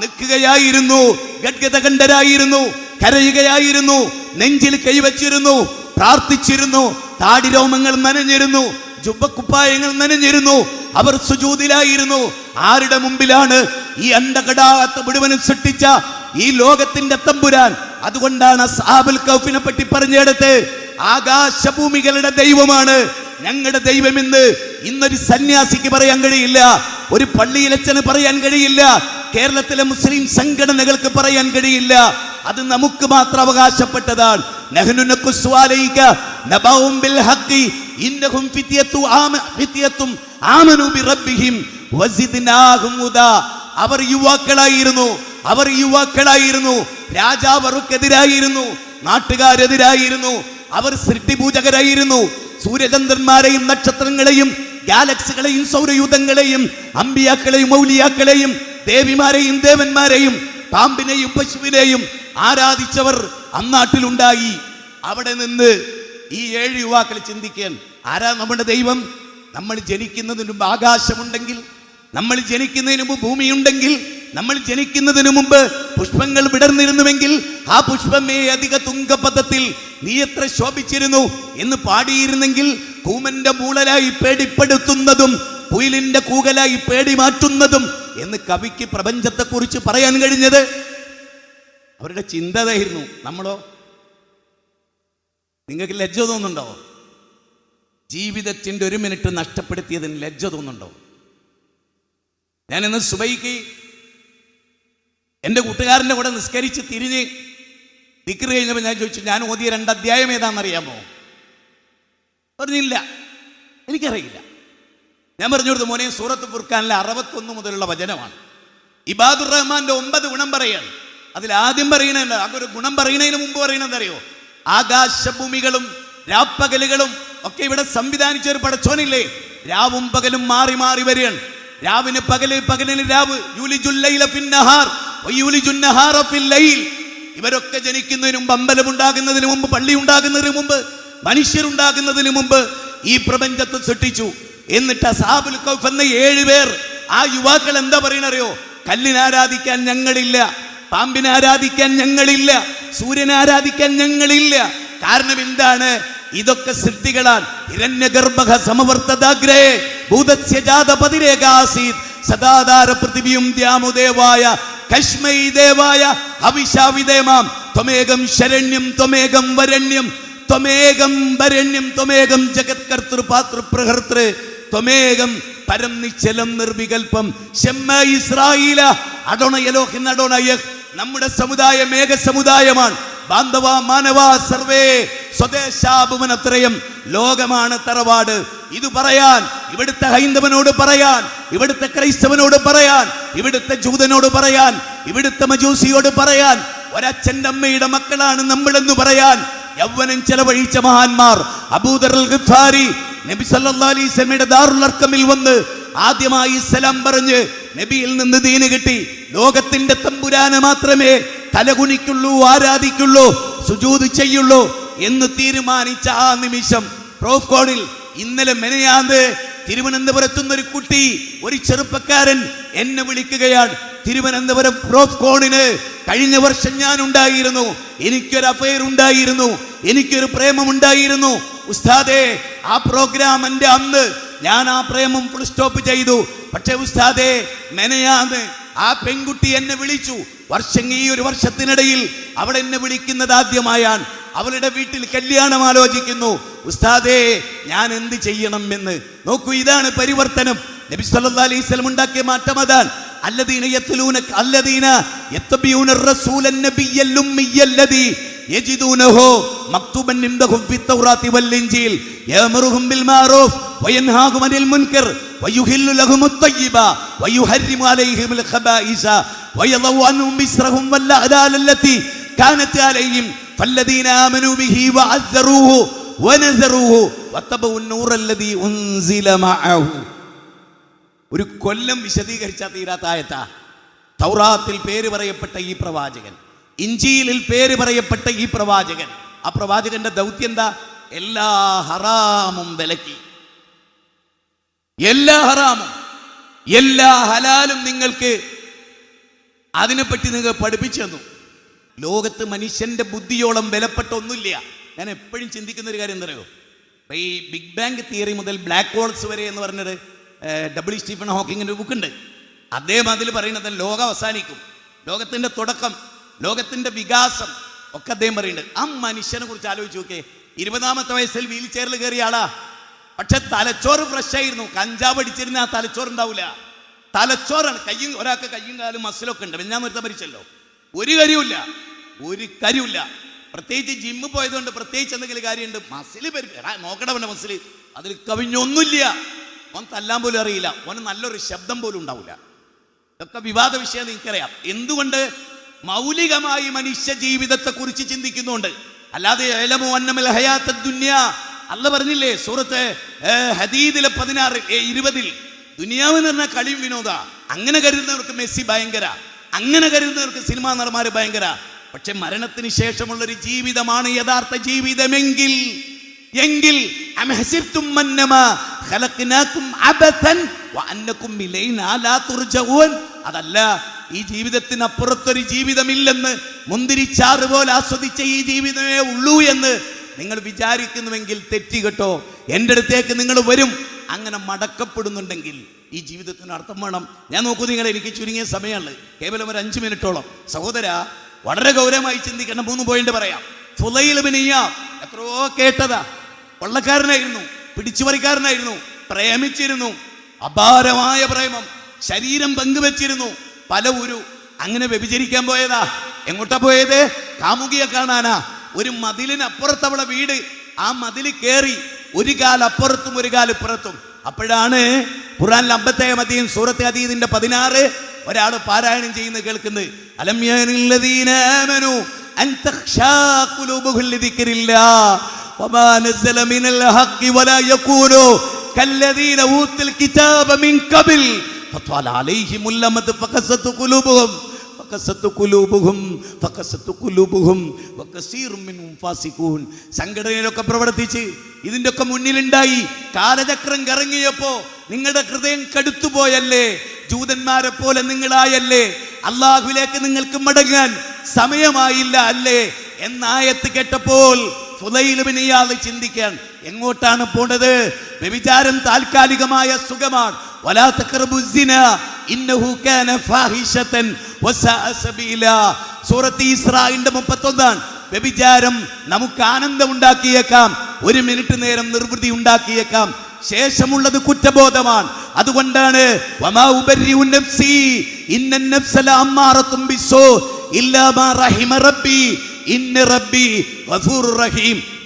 നിൽക്കുകയായിരുന്നു ഗഡ്ഗതകണ്ഠരായിരുന്നു കരയുകയായിരുന്നു നെഞ്ചിൽ കൈവച്ചിരുന്നു പ്രാർത്ഥിച്ചിരുന്നു താടിരോമങ്ങൾ നനഞ്ഞിരുന്നു ജുബക്കുപ്പായങ്ങൾ നനഞ്ഞിരുന്നു. അവർ സുജൂതിലായിരുന്നു. ആരുടെ മുമ്പിലാണ് ഈ അണ്ടകടാത്ത മുഴുവനും സൃഷ്ടിച്ച ഈ ലോകത്തിന്റെ തമ്പുരാൻ? അതുകൊണ്ടാണ് സാബുൽ കൗഫിനെ പറ്റി പറഞ്ഞെടുത്ത് ആകാശഭൂമികളുടെ ദൈവമാണ്. ഞങ്ങളുടെ ദൈവമെന്ന് ഇന്നൊരു സന്യാസിക്ക് പറയാൻ കഴിയില്ല ഒരു പള്ളിയിലച്ചന് പറയാൻ കഴിയില്ല കേരളത്തിലെ മുസ്ലിം സംഘടനകൾക്ക് പറയാൻ കഴിയില്ല. അത് നമുക്ക് മാത്രം അവകാശപ്പെട്ടതാണ്. ഇന്നഹും ഫിത്യത്തു ആമ ഫിത്യത്തും ആമനു ബിറബ്ബിഹിം വസിദ്നാഹും ഹുദാ അവർ യുവാക്കളായിരുന്നു അവർ യുവാക്കളായിരുന്നു രാജാവ് അവർക്കെതിരായിരുന്നു നാട്ടുകാരെതിരായിരുന്നു അവർ സൃഷ്ടിപൂജകരായിരുന്നു സൂര്യചന്ദ്രന്മാരെയും നക്ഷത്രങ്ങളെയും ഗാലക്സികളെയും സൗരയൂഥങ്ങളെയും അമ്പിയാക്കളെയും മൗലിയാക്കളെയും ദേവിമാരെയും ദേവന്മാരെയും പാമ്പിനെയും പശുവിനെയും ആരാധിച്ചവർ അന്നാട്ടിലുണ്ടായി. അവിടെ നിന്ന് ഈ ഏഴ് യുവാക്കൾ ചിന്തിക്കാൻ ആരാ നമ്മുടെ ദൈവം? നമ്മൾ ജനിക്കുന്നതിന് മുമ്പ് ആകാശമുണ്ടെങ്കിൽ നമ്മൾ ജനിക്കുന്നതിന് മുമ്പ് ഭൂമിയുണ്ടെങ്കിൽ നമ്മൾ ജനിക്കുന്നതിന് മുമ്പ് പുഷ്പങ്ങൾ വിടർന്നിരുന്നുവെങ്കിൽ ആ പുഷ്പമേ അധിക തുങ്കപഥത്തിൽ നീ എത്ര ശോഭിച്ചിരുന്നു? എന്ന് പാടിയിരുന്നെങ്കിൽ കൂമന്റെ മൂളലായി പേടിപ്പെടുത്തുന്നതും കുയിലിന്റെ കൂകലായി പേടി മാറ്റുന്നതും എന്ന് കവിക്ക് പ്രപഞ്ചത്തെക്കുറിച്ച് പറയാൻ കഴിഞ്ഞത്. അവരുടെ ചിന്തതായിരുന്നു നമ്മളോ നിങ്ങൾക്ക് ലജ്ജ തോന്നുന്നുണ്ടോ? ജീവിതത്തിന്റെ ഒരു മിനിറ്റ് നഷ്ടപ്പെടുത്തിയതിന് ലജ്ജ തോന്നുന്നുണ്ടോ? ഞാൻ ഇന്ന് സുബൈക്ക് എന്റെ കൂട്ടുകാരന്റെ കൂടെ നിസ്കരിച്ച് തിരിഞ്ഞ് ദിക്കറി കഴിഞ്ഞപ്പോൾ ഞാൻ ചോദിച്ചു ഞാൻ ഓതിയ രണ്ട് അധ്യായം ഏതാണെന്നറിയാമോ? പറഞ്ഞില്ല. എനിക്കറിയില്ല. ഞാൻ പറഞ്ഞു കൊടുത്ത മോനെ സൂറത്ത് ഫുർഖാനിലെ അറുപത്തൊന്ന് മുതലുള്ള വചനമാണ്. ഇബാദുർ റഹ്മാന്റെ ഒമ്പത് ഗുണം പറയാണ്. അതിൽ ആദ്യം പറയുന്നത് അതൊരു ഗുണം പറയുന്നതിന് മുമ്പ് പറയുന്നത് അറിയോ? ആകാശഭൂമികളും രാപ്പകലുകളും ഒക്കെ ഇവിടെ സംവിധാനിച്ച ഒരു പടച്ചോനില്ലേ? രാവും പകലും മാറി മാറി വരികയാണ്. രാവിന് പകൽ പകലിന് രാവ്. ഇവരൊക്കെ ജനിക്കുന്നതിന് മുമ്പ് അമ്പലം ഉണ്ടാകുന്നതിന് മുമ്പ് പള്ളി ഉണ്ടാകുന്നതിന് മുമ്പ് മനുഷ്യരുണ്ടാകുന്നതിന് മുമ്പ് ഈ പ്രപഞ്ചത്തെ സൃഷ്ടിച്ചു. എന്നിട്ട് അസാബുൽ കൗഫ് എന്ന ഏഴ് പേർ ആ യുവാക്കൾ എന്താ പറയണറിയോ കല്ലിനാരാധിക്കാൻ ഞങ്ങളില്ല. പാമ്പിനെ ആരാധിക്കാൻ ഞങ്ങളില്ല സൂര്യനെ ആരാധിക്കാൻ ഞങ്ങളില്ല. കാരണം എന്താണ്? ഇതൊക്കെ സൃഷ്ടികളാൽ ഹിരണ്യഗർഭ സമവർത്തദാഗ്രേ ഭൂതസ്യ ജാത പതിരേകാസീത് സദാധാര പൃഥിവിയും ദ്യാമുദേവായ കശ്മൈ ദേവായ ഹവിഷാവിദേമാം ത്വമേകം ശരണ്യം ത്വമേകം വരണ്യം ത്വമേകം വരണ്യം ത്വമേകം ജഗത്കർത്തൃ പാതൃ പ്രഹർത്തൃ ത്വമേകം പരം നിശ്ചലം നിർവികൽപ്പം. ഷെമ്മ ഇസ്രായേല അടോണ അടോണയഹ് നമ്മുടെ സമുദായം ഏക സമുദായമാണ്. ബാന്ധവ മാനവ സർവേ സ്വദേശാഭുവനത്രയം ലോകമാണ് തറവാട്. ഇത് പറയാൻ ഇവിടുത്തെ ഹൈന്ദവനോട് പറയാൻ ഇവിടുത്തെ ക്രൈസ്തവനോട് പറയാൻ ഇവിടുത്തെ ജൂതനോട് പറയാൻ ഇവിടുത്തെ മജൂസിയോട് പറയാൻ ഒരച്ഛന്റെ അമ്മയുടെ മക്കളാണ് നമ്മളെന്ന് പറയാൻ യൗവനം ചെലവഴിച്ച മഹാന്മാർ. അബൂദർ ഗിഫാരി നബി സല്ലല്ലാഹു അലൈഹി ദാറുൽ വന്ന് ആദ്യമായി സലാം പറഞ്ഞ് നബിയിൽ നിന്ന് ദീന് കിട്ടി. ലോകത്തിന്റെ തമ്പുരാനെ മാത്രമേ തലകുനിക്കുള്ളൂ ആരാധിക്കുള്ളൂ സുജൂത് ചെയ്യുള്ളൂ എന്ന് തീരുമാനിച്ച ആ നിമിഷം പ്രോഫ്കോണിൽ ഇന്നലെ മെനയാന്ത് തിരുവനന്തപുരത്തുനിന്ന് ഒരു കുട്ടി ഒരു ചെറുപ്പക്കാരൻ എന്നെ വിളിക്കുകയാണ്. തിരുവനന്തപുരം പ്രോഫ്കോണിന് കഴിഞ്ഞ വർഷം ഞാൻ ഉണ്ടായിരുന്നു എനിക്കൊരു അഫയർ ഉണ്ടായിരുന്നു. എനിക്കൊരു പ്രേമം ഉണ്ടായിരുന്നു ഉസ്താദേ ആ പ്രോഗ്രാം എന്റെ അന്ന് ഞാൻ ആ പ്രേമം ഫുൾ സ്റ്റോപ്പ് ചെയ്തു. പക്ഷേ ഉസ്താദേ മെനയാന്ന് ആ പെൺകുട്ടി എന്നെ വിളിച്ചു. വർഷം ഈ ഒരു വർഷത്തിനിടയിൽ അവൾ എന്നെ വിളിക്കുന്നത് ആദ്യമായാണ് അവളുടെ വീട്ടിൽ കല്യാണം ആലോചിക്കുന്നു. ഉസ്താദേ ഞാൻ എന്ത് ചെയ്യണം എന്ന്? നോക്കൂ ഇതാണ് പരിവർത്തനം. നബി സല്ലാ അലൈഹി സ്വലം ഉണ്ടാക്കിയ മാറ്റം അതാണ്. അല്ലദീന യത്തലൂന അല്ലദീന യത്തബിയൂന റസൂലൻ നബിയല്ലും الأمي الذي يجدونه مكتوبا عندهم في التوراة والإنجيل يأمرهم بالمعروف وينهاهم عن المنكر ويحل لهم الطيبة ويحرم عليهم الخبائث ويضع عنهم إسرهم والأغلال التي كانت عليهم فالذين آمنوا به وعزروه ونزروه واتبعوا النور الذي أنزل معه ഒരു കൊല്ലം വിശദീകരിച്ചാൽ തീരാത്ത ആയത്താ തൗറാത്തിൽ പേര് പറയപ്പെട്ട ഈ പ്രവാചകൻ ഇഞ്ചിയിലിൽ പേര് പറയപ്പെട്ട ഈ പ്രവാചകൻ. ആ പ്രവാചകന്റെ ദൗത്യം എന്താ? എല്ലാ ഹറാമും വിലക്കി. എല്ലാ ഹറാമും എല്ലാ ഹലാലും നിങ്ങൾക്ക് അതിനെപ്പറ്റി നിങ്ങൾ പഠിപ്പിച്ചു ലോകത്ത് മനുഷ്യന്റെ ബുദ്ധിയോളം വിലപ്പെട്ട ഒന്നുമില്ല ഞാൻ എപ്പോഴും ചിന്തിക്കുന്ന ഒരു കാര്യം എന്തറിയോ? ഈ ബിഗ് ബാങ് തിയറി മുതൽ ബ്ലാക്ക് ഹോൾസ് വരെ എന്ന് പറഞ്ഞത് ഡബ്ല്യു സ്റ്റീഫൻ ഹോക്കിങ്ങിന്റെ ബുക്കുണ്ട്. അദ്ദേഹം അതിൽ പറയുന്നത് ലോകം അവസാനിക്കും. ലോകത്തിന്റെ തുടക്കം ലോകത്തിന്റെ വികാസം ഒക്കെ അദ്ദേഹം പറയുന്നുണ്ട്. ആ മനുഷ്യനെ കുറിച്ച് ആലോചിച്ച് നോക്കേ ഇരുപതാമത്തെ വയസ്സിൽ വീൽ ചെയറിൽ കയറിയ ആളാ. പക്ഷെ തലച്ചോറ് ഫ്രഷ് ആയിരുന്നു. കഞ്ചാവ് അടിച്ചിരുന്ന ആ തലച്ചോറ് ഉണ്ടാവില്ല തലച്ചോറാണ്. കയ്യും ഒരാൾക്ക് കയ്യും കാലും മസിലൊക്കെ ഉണ്ട്. ഞാൻ ഒരുത്ത മരിച്ചല്ലോ. ഒരു കരിയില്ല ഒരു കരിയില്ല പ്രത്യേകിച്ച് ജിമ്മ് പോയതുകൊണ്ട് പ്രത്യേകിച്ച് എന്തെങ്കിലും കാര്യമുണ്ട്. മസിൽ നോക്കണവന്റെ മസിൽ അതിൽ കവിഞ്ഞൊന്നുമില്ല. ഓൻ തല്ലാൻ പോലും അറിയില്ല. ഓന് നല്ലൊരു ശബ്ദം പോലും ഉണ്ടാവില്ല ഇതൊക്കെ വിവാദ വിഷയം നിങ്ങൾക്കറിയാം എന്തുകൊണ്ട് മൗലികമായി മനുഷ്യ ജീവിതത്തെ കുറിച്ച് ചിന്തിക്കുന്നുണ്ട്. അല്ലാതെ ഏലമോ അന്നമൽ ദുന്യ. അല്ല പറഞ്ഞില്ലേ സൂറത്ത് ഹദീദിലെ പതിനാറ് ഇരുപതിൽ ദുനിയാവ് എന്ന് പറഞ്ഞാൽ കളിയും വിനോദ. അങ്ങനെ കരുതുന്നവർക്ക് മെസ്സി ഭയങ്കര. അങ്ങനെ കരുതുന്നവർക്ക് സിനിമാ നടന്മാർ ഭയങ്കര. പക്ഷെ മരണത്തിന് ശേഷമുള്ള ഒരു ജീവിതമാണ് യഥാർത്ഥ ജീവിതമെങ്കിൽ എങ്കിൽ അതല്ല ഈ ജീവിതത്തിനപ്പുറത്തൊരു ജീവിതമില്ലെന്ന് മുന്തിരിച്ചാറ് പോലെ ആസ്വദിച്ച ഈ ജീവിതമേ ഉള്ളൂ എന്ന് നിങ്ങൾ വിചാരിക്കുന്നുവെങ്കിൽ തെറ്റി കേട്ടോ. എന്റെ അടുത്തേക്ക് നിങ്ങൾ വരും. അങ്ങനെ മടക്കപ്പെടുന്നുണ്ടെങ്കിൽ ഈ ജീവിതത്തിന് അർത്ഥം വേണം. ഞാൻ നോക്കൂ നിങ്ങൾ എനിക്ക് ചുരുങ്ങിയ സമയമുള്ളത് കേവലം ഒരു അഞ്ച് മിനിറ്റോളം. സഹോദര വളരെ ഗൗരവമായി ചിന്തിക്കണം മൂന്ന് പോയിന്റ് പറയാം. ഇയ്യാദ് എത്രയോ കേട്ടതാ. കൊള്ളക്കാരനായിരുന്നു പിടിച്ചുപറിക്കാരനായിരുന്നു പ്രേമിച്ചിരുന്നു അപാരമായ പ്രേമം ശരീരം പങ്കുവെച്ചിരുന്നു പല ഊരു. അങ്ങനെ വ്യഭിചരിക്കാൻ പോയതാ. എങ്ങോട്ടാ പോയത്? കാമുകിയെ കാണാനാ. ഒരു മതിലിനപ്പുറത്ത് അവളെ വീട്. ആ മതിൽ കയറി ഒരു കാൽ അപ്പുറത്തും ഒരു കാലിപ്പുറത്തും അപ്പോഴാണ് ഖുറാനിൽ അമ്പത്തേഴ് മതിയും സൂറത്ത് അതീതിന്റെ പതിനാറ് ഒരാൾ പാരായണം ചെയ്യുന്ന കേൾക്കുന്നത്. അലം യഅനില്ലദീന ആമനു അൻ തഖ്ശാ ഖുലൂബുഹും ലിദിക്രില്ലാഹ് വമാ നസ്സല മിനൽ ഹഖ് വലാ സംഘടനയിലൊക്കെ പ്രവർത്തിച്ച് ഇതിന്റെ ഒക്കെ മുന്നിലുണ്ടായി. കാലചക്രം കറങ്ങിയപ്പോ നിങ്ങളുടെ ഹൃദയം കടുത്തുപോയല്ലേ? ജൂതന്മാരെ പോലെ നിങ്ങളായല്ലേ? അള്ളാഹുലേക്ക് നിങ്ങൾക്ക് മടങ്ങാൻ സമയമായില്ല അല്ലേ? എന്നായത്ത് കേട്ടപ്പോൾ ചിന്തിക്കാൻ എങ്ങോട്ടാണ് പോണത്? വ്യഭിചാരം താൽക്കാലികമായ സുഖമാണ്. വലാ تقربوا الزنا ഇന്നഹു കാന فاحشة وساء സബീല. സൂറത്ത് ഇസ്രായിന്റെ 31 ആണ് വ്യഭിചാരം നമുക്ക് ആനന്ദം ഉണ്ടാക്കിയേക്കാം ഒരു മിനിറ്റ് നേരം നിർവൃതി ഉണ്ടാക്കിയേക്കാം. ശേഷമുള്ളത് കുറ്റബോധമാണ്. അതുകൊണ്ടാണ്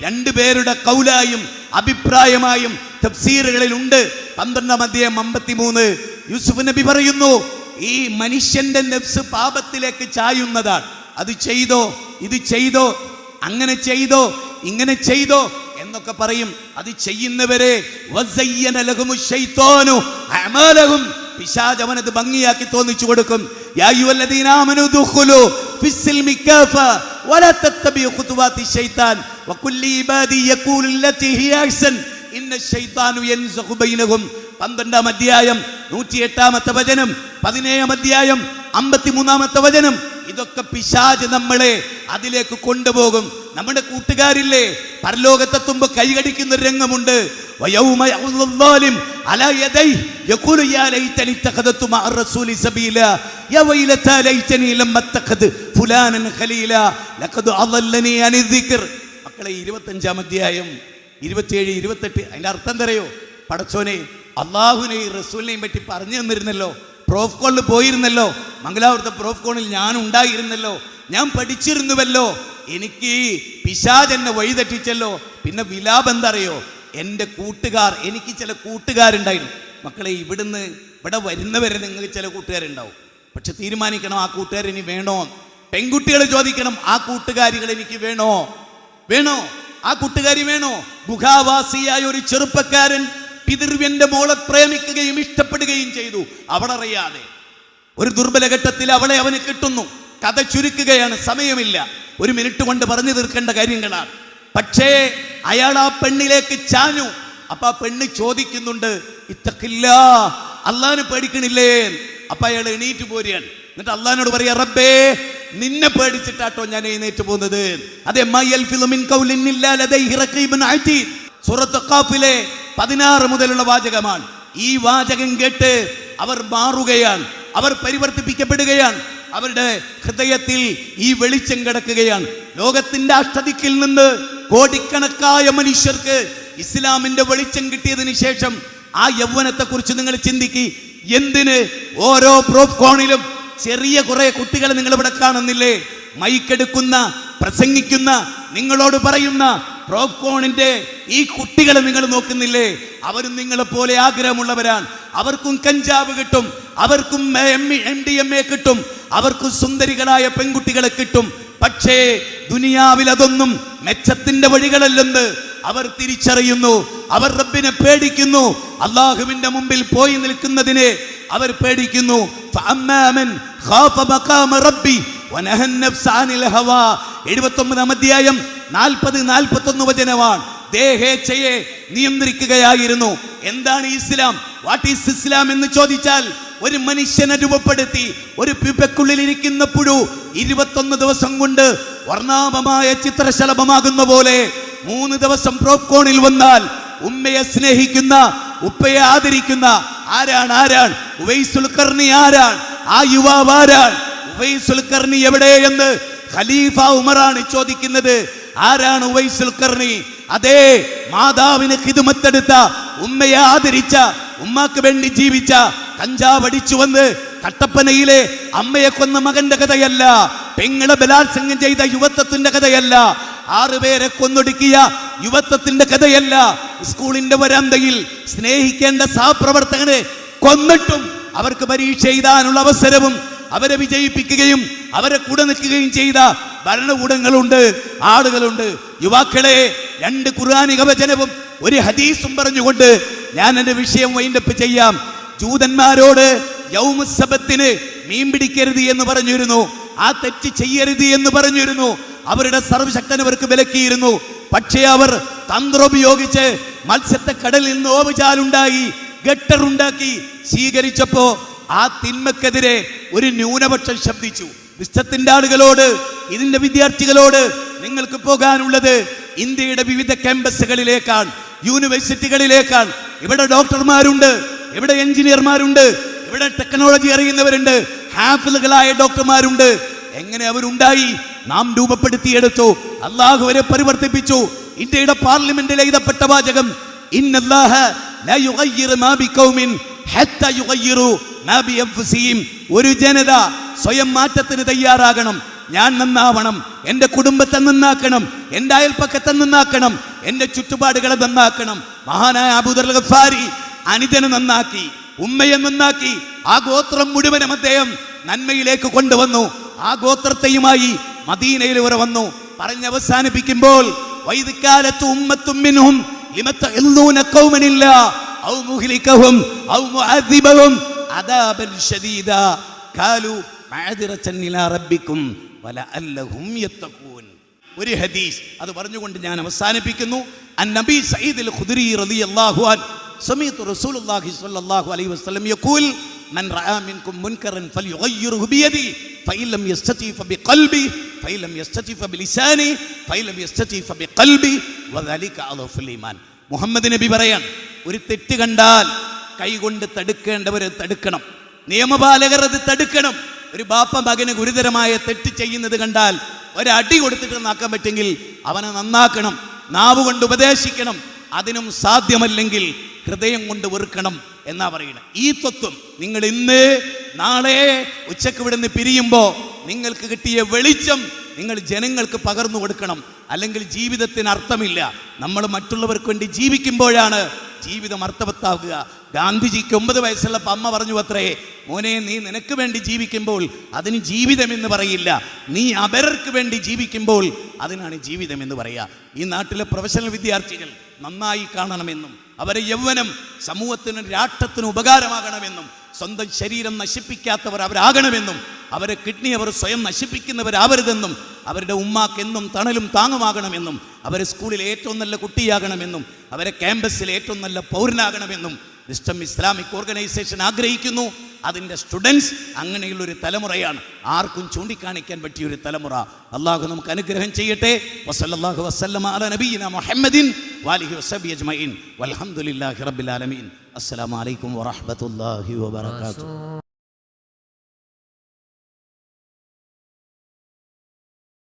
രണ്ടുപേരുടെ കൗലായും അഭിപ്രായമായും തഫ്സീറുകളിൽ ഉണ്ട് പന്ത്രണ്ടാം അധ്യായം അമ്പത്തിമൂന്ന്. യൂസുഫ് നബി പറയുന്നു ഈ മനുഷ്യന്റെ നെഫ്സ് പാപത്തിലേക്ക് ചായുന്നതാണ്. അത് ചെയ്തോ ഇത് ചെയ്തോ അങ്ങനെ ചെയ്തോ ഇങ്ങനെ ചെയ്തോ എന്നൊക്കെ പറയും. അത് ചെയ്യുന്നവരെ പിശാച് അവനത് ഭംഗിയാക്കി തോന്നിച്ചു കൊടുക്കും. ശൈത്താൻ പന്ത്രണ്ടാം അധ്യായം നൂറ്റി എട്ടാമത്തെ വചനം പതിനേഴാം അധ്യായം അമ്പത്തിമൂന്നാമത്തെ വചനം. ഇതൊക്കെ പിശാജ് നമ്മളെ അതിലേക്ക് കൊണ്ടുപോകും. നമ്മുടെ കൂട്ടുകാരില്ലേ പരലോകത്തെ പരലോകത്തെത്തുമ്പോ കൈകടിക്കുന്ന ഒരു രംഗമുണ്ട്. ഇരുപത്തഞ്ചാം അധ്യായം ഇരുപത്തിയേഴ് ഇരുപത്തെട്ട് അതിന്റെ അർത്ഥം എന്തറിയോ പടച്ചോനെ അള്ളാഹുവിനെയും റസൂലിനെയും പറ്റി പറഞ്ഞു തന്നിരുന്നല്ലോ. പ്രോഫ് കോണിൽ പോയിരുന്നല്ലോ. മംഗലാപുരത്തെ പ്രോഫ് കോണിൽ ഞാൻ ഉണ്ടായിരുന്നല്ലോ. ഞാൻ പഠിച്ചിരുന്നുവല്ലോ. എനിക്ക് പിശാജ് എന്നെ വഴിതെറ്റിച്ചല്ലോ. പിന്നെ വിലാപം എന്തറിയോ എന്റെ കൂട്ടുകാർ എനിക്ക് ചില കൂട്ടുകാരുണ്ടായിരുന്നു. മക്കളെ ഇവിടുന്ന് ഇവിടെ വരുന്നവരെ നിങ്ങൾക്ക് ചില കൂട്ടുകാരുണ്ടാവും. പക്ഷെ തീരുമാനിക്കണം ആ കൂട്ടുകാർ ഇനി വേണോ? പെൺകുട്ടികൾ ചോദിക്കണം ആ കൂട്ടുകാരികൾ എനിക്ക് വേണോ? വേണോ? ആ കൂട്ടുകാരി വേണോ? ഗുഹാവാസിയായ ഒരു ചെറുപ്പക്കാരൻ പിതൃവ്യന്റെ മോളെ പ്രേമിക്കുകയും ഇഷ്ടപ്പെടുകയും ചെയ്തു. അവളറിയാതെ. ഒരു ദുർബല ഘട്ടത്തിൽ അവളെ അവന് കിട്ടുന്നു. കഥ ചുരുക്കുകയാണ് സമയമില്ല. ഒരു മിനിറ്റ് കൊണ്ട് പറഞ്ഞു തീർക്കേണ്ട കാര്യങ്ങളാണ്. പക്ഷേ അയാൾ ആ പെണ്ണിലേക്ക് ചാഞ്ഞു. അപ്പൊ ആ പെണ്ണ് ചോദിക്കുന്നുണ്ട് ഇത്തക്കില്ല അള്ളാന് പേടിക്കണില്ലേ? അപ്പൊ അയാൾ എണീറ്റ് പോരുകയാണ്. എന്നിട്ട് അള്ളഹാനോട് പറയാ റബ്ബേ നിന്നെ പേടിച്ചിട്ടാട്ടോ ഞാൻ എഴുന്നേറ്റ് പോകുന്നത്. അതെ മയ്യൽ ഫിലുമിൻ പതിനാറ് മുതലുള്ള വാചകമാണ്. ഈ വാചകം കേട്ട് അവർ മാറുകയാണ് അവർ പരിവർത്തിപ്പിക്കപ്പെടുകയാണ് അവരുടെ ഹൃദയത്തിൽ ഈ വെളിച്ചം കിടക്കുകയാണ്. ലോകത്തിന്റെ അഷ്ടതിക്കിൽ നിന്ന് കോടിക്കണക്കായ മനുഷ്യർക്ക് ഇസ്ലാമിന്റെ വെളിച്ചം കിട്ടിയതിന് ശേഷം ആ യൗവനത്തെ കുറിച്ച് നിങ്ങൾ ചിന്തിക്കി. എന്തിന്? ഓരോ പ്രോപ്കോണിലും ചെറിയ കുറെ കുട്ടികൾ നിങ്ങൾ ഇവിടെ കാണുന്നില്ലേ മൈക്കെടുക്കുന്ന പ്രസംഗിക്കുന്ന നിങ്ങളോട് പറയുന്ന പ്രോക്കോണിന്റെ ഈ കുട്ടികളെ നിങ്ങൾ നോക്കുന്നില്ലേ? അവരും നിങ്ങളെ പോലെ ആഗ്രഹമുള്ളവരാണ്. അവർക്കും കഞ്ചാവ് കിട്ടും അവർക്കും എം ഡി എം എ കിട്ടും അവർക്കും സുന്ദരികളായ പെൺകുട്ടികളെ കിട്ടും. പക്ഷേ ദുനിയാവിൽ അതൊന്നും മെച്ചത്തിന്റെ വഴികളല്ലെന്ന് അവർ തിരിച്ചറിയുന്നു. അവർ റബ്ബിനെ പേടിക്കുന്നു. അള്ളാഹുവിന്റെ മുമ്പിൽ പോയി നിൽക്കുന്നതിനെ അവർ പേടിക്കുന്നു. അധ്യായം നിയന്ത്രിക്കുകയായിരുന്നു. എന്താണ് ഇസ്ലാം? വാട്ട് ഈസ് ഇസ്ലാം എന്ന് ചോദിച്ചാൽ ഒരു മനുഷ്യനെ രൂപപ്പെടുത്തി ഒരു പിപ്പയ്ക്കുള്ളിൽ ഇരിക്കുന്ന പുഴു ഇരുപത്തൊന്ന് ദിവസം കൊണ്ട് വർണാഭമായ ചിത്രശലഭമാകുന്ന പോലെ മൂന്ന് ദിവസം പ്രോപ്കോണിൽ വന്നാൽ ഉമ്മയെ സ്നേഹിക്കുന്ന ഉപ്പയെ ആദരിക്കുന്ന ആരാണ് ആരാണ്? ഉവൈസുൽക്കർണി ആരാണ്? ആ യുവാവ് ആരാണ്? ഉവൈസുൽക്കർണി എവിടെ എന്ന് ഖലീഫ ഉമറാണ് ചോദിക്കുന്നത്. ആരാണ് ഉവൈസുൽക്കർണി അതെ മാതാവിന് ഹിതുമത്തെടുത്ത ഉമ്മയെ ആദരിച്ച ഉമ്മാക്ക് വേണ്ടി ജീവിച്ച കഞ്ചാവ് അടിച്ചു വന്ന് കട്ടപ്പനയിലെ അമ്മയെ കൊന്ന മകന്റെ കഥയല്ല. പെങ്ങളെ ബലാത്സംഗം ചെയ്ത യുവത്വത്തിന്റെ കഥയല്ല. ആറുപേരെ കൊന്നൊടുക്കിയ യുവത്വത്തിന്റെ കഥയല്ല. സ്കൂളിന്റെ വരാന്തയിൽ സ്നേഹിക്കേണ്ട സഹപ്രവർത്തകനെ കൊന്നിട്ടും അവർക്ക് പരീക്ഷ എഴുതാനുള്ള അവസരവും അവരെ വിജയിപ്പിക്കുകയും അവരെ കൂടെ നിൽക്കുകയും ചെയ്ത ഭരണകൂടങ്ങളുണ്ട് ആളുകളുണ്ട്. യുവാക്കളെ രണ്ട് ഖുർആാനിക വചനവും ഒരു ഹദീസും പറഞ്ഞുകൊണ്ട് ഞാൻ എന്റെ വിഷയം വൈൻഡപ്പ് ചെയ്യാം. ജൂതന്മാരോട് യൗമുസബത്തിന് മീൻ പിടിക്കരുത് എന്ന് പറഞ്ഞിരുന്നു. ആ തെറ്റ് ചെയ്യരുത് എന്ന് പറഞ്ഞിരുന്നു. അവരുടെ സർവശക്തൻ അവർക്ക് വിലക്കിയിരുന്നു. പക്ഷേ അവർ തന്ത്രോപയോഗിച്ച് മത്സ്യത്തെ കടലിൽ നിന്ന് ഓവുചാലുണ്ടായി ഗട്ടറുണ്ടാക്കി സ്വീകരിച്ചപ്പോ ആ തിന്മക്കെതിരെ ഒരു ന്യൂനപക്ഷം ശബ്ദിച്ചു. വിശ്വത്തിന്റെ ആളുകളോട് ഇതിന്റെ വിദ്യാർത്ഥികളോട് നിങ്ങൾക്ക് പോകാനുള്ളത് ഇന്ത്യയുടെ വിവിധ ക്യാമ്പസുകളിലേക്കാണ് യൂണിവേഴ്സിറ്റികളിലേക്കാണ്. ഇവിടെ ഡോക്ടർമാരുണ്ട് ഇവിടെ എഞ്ചിനീയർമാരുണ്ട് ഇവിടെ ടെക്നോളജി അറിയുന്നവരുണ്ട്. ഹാഫിലുകളായ ഡോക്ടർമാരുണ്ട്. എങ്ങനെ അവരുണ്ടായി? നാം രൂപപ്പെടുത്തിയെടുത്തു. അള്ളാഹു അവരെ പരിവർത്തിപ്പിച്ചു. ഇന്ത്യയുടെ പാർലമെന്റിൽ എഴുതപ്പെട്ട വാചകം ഒരു ജനത സ്വയം മാറ്റത്തിന് തയ്യാറാകണം. ഞാൻ നന്നാവണം. എന്റെ കുടുംബത്തെ നന്നാക്കണം. എന്റെ അയൽപ്പക്കത്തെ നന്നാക്കണം. എന്റെ ചുറ്റുപാടുകളെ നന്നാക്കണം. മഹാനായ അബൂദർ ഗഫാരി അനുജനെ നന്നാക്കി. ഉമ്മയെ നന്നാക്കി. ആ ഗോത്രം മുഴുവനും അദ്ദേഹം നന്മയിലേക്ക് കൊണ്ടുവന്നു. ആ ഗോത്രത്തെയുമായി മദീനയിൽ വരെ വന്നു. പറഞ്ഞ് അവസാനിപ്പിക്കുമ്പോൾ വൈദിക്കാലത്ത് ഉമ്മത്തും ഔ ഔ കാലു വലഅല്ലഹും ഒരു ഹദീസ്. അത് പറഞ്ഞുകൊണ്ട് ഞാൻ അവസാനിപ്പിക്കുന്നു. അൻ നബി സയ്യിദ് അൽ റളിയല്ലാഹു അൻ സമീത്തു റസൂലുള്ളാഹി സ്വല്ലല്ലാഹു അലൈഹി വസല്ലം യഖൂൽ മൻ റആ മിൻകും മുൻകറൻ ഫൽയുഗയ്യിറുഹു ബിയദി ഫഇൻ ലം യസ്തതി ഫബിഖൽബി ഫഇൻ ലം യസ്തതി ഫബിലിസാനി ഫഇൻ ലം യസ്തതി ഫബിഖൽബി വദലിക അദഫുൽ ഈമാൻ. മുഹമ്മദ് നബി പറയാൻ ഒരു തെറ്റ് കണ്ടാൽ കൈകൊണ്ട് തടുക്കേണ്ടവർ തടുക്കണം. നിയമപാലകർ അത് തടുക്കണം. ഒരു ബാപ്പ മകന് ഗുരുതരമായ തെറ്റ് ചെയ്യുന്നത് കണ്ടാൽ ഒരടി കൊടുത്തിട്ട് നന്നാക്കാൻ പറ്റെങ്കിൽ അവനെ നന്നാക്കണം നാവ് കൊണ്ട് ഉപദേശിക്കണം. അതിനും സാധ്യമല്ലെങ്കിൽ ഹൃദയം കൊണ്ട് വെറുക്കണം എന്നാ പറയുന്നത്. ഈ തത്വം നിങ്ങൾ ഇന്ന് നാളെ ഉച്ചയ്ക്ക് ഇവിടുന്ന് പിരിയുമ്പോൾ നിങ്ങൾക്ക് കിട്ടിയ വെളിച്ചം നിങ്ങൾ ജനങ്ങൾക്ക് പകർന്നു കൊടുക്കണം. അല്ലെങ്കിൽ ജീവിതത്തിന് അർത്ഥമില്ല. നമ്മൾ മറ്റുള്ളവർക്ക് വേണ്ടി ജീവിക്കുമ്പോഴാണ് ജീവിതം അർത്ഥവത്താവുക. ഗാന്ധിജിക്ക് ഒമ്പത് വയസ്സുള്ള അമ്മ പറഞ്ഞു അത്രേ മോനെ നീ നിനക്ക് വേണ്ടി ജീവിക്കുമ്പോൾ അതിന് ജീവിതം എന്ന് പറയില്ല. നീ അപരർക്ക് വേണ്ടി ജീവിക്കുമ്പോൾ അതിനാണ് ജീവിതം എന്ന് പറയുക ഈ നാട്ടിലെ പ്രൊഫഷണൽ വിദ്യാർത്ഥികൾ നന്നായി കാണണമെന്നും അവരെ യൗവനം സമൂഹത്തിനും രാഷ്ട്രത്തിനും ഉപകാരമാകണമെന്നും സ്വന്തം ശരീരം നശിപ്പിക്കാത്തവർ അവരാകണമെന്നും അവരെ കിഡ്നി അവർ സ്വയം നശിപ്പിക്കുന്നവരാവരുതെന്നും അവരുടെ ഉമ്മാക്ക് എന്നും തണലും താങ്ങുമാകണമെന്നും അവരെ സ്കൂളിൽ ഏറ്റവും നല്ല കുട്ടിയാകണമെന്നും അവരെ ക്യാമ്പസിൽ ഏറ്റവും നല്ല പൗരനാകണമെന്നും വിസ്റ്റം ഇസ്ലാമിക് ഓർഗനൈസേഷൻ ആഗ്രഹിക്കുന്നു. അതിന്റെ സ്റ്റുഡൻസ് അങ്ങനെയുള്ള ഒരു തലമുറയാണ്. ആർക്കും ചൂണ്ടിക്കാണിക്കാൻ പറ്റിയ ഒരു തലമുറ. അള്ളാഹു നമുക്ക് അനുഗ്രഹം ചെയ്യട്ടെ. അല നബീന മുഹമ്മദിൻ വാലിഹി വസബി അജ്മഈൻ. വൽഹംദുലില്ലാഹി റബ്ബിൽ ആലമീൻ. അസ്സലാമു അലൈക്കും വറഹ്മത്തുള്ളാഹി വബറകാതുഹു.